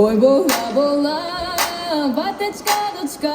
Ой, була, була, батечка, дочка,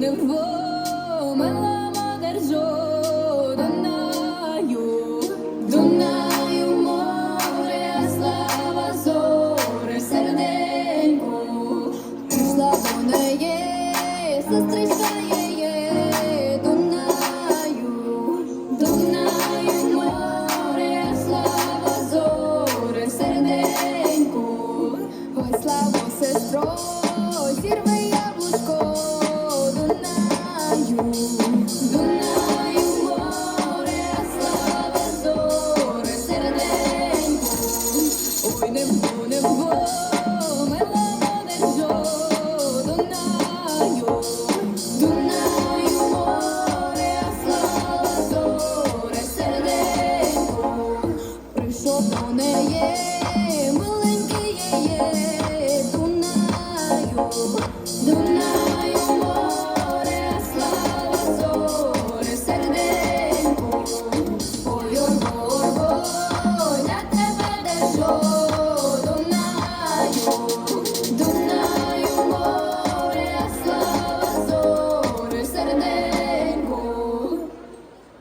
Унево мила держо Дунаю, Дунаю море, слава зоре, серденьку, слава неє, сестри. 不能过。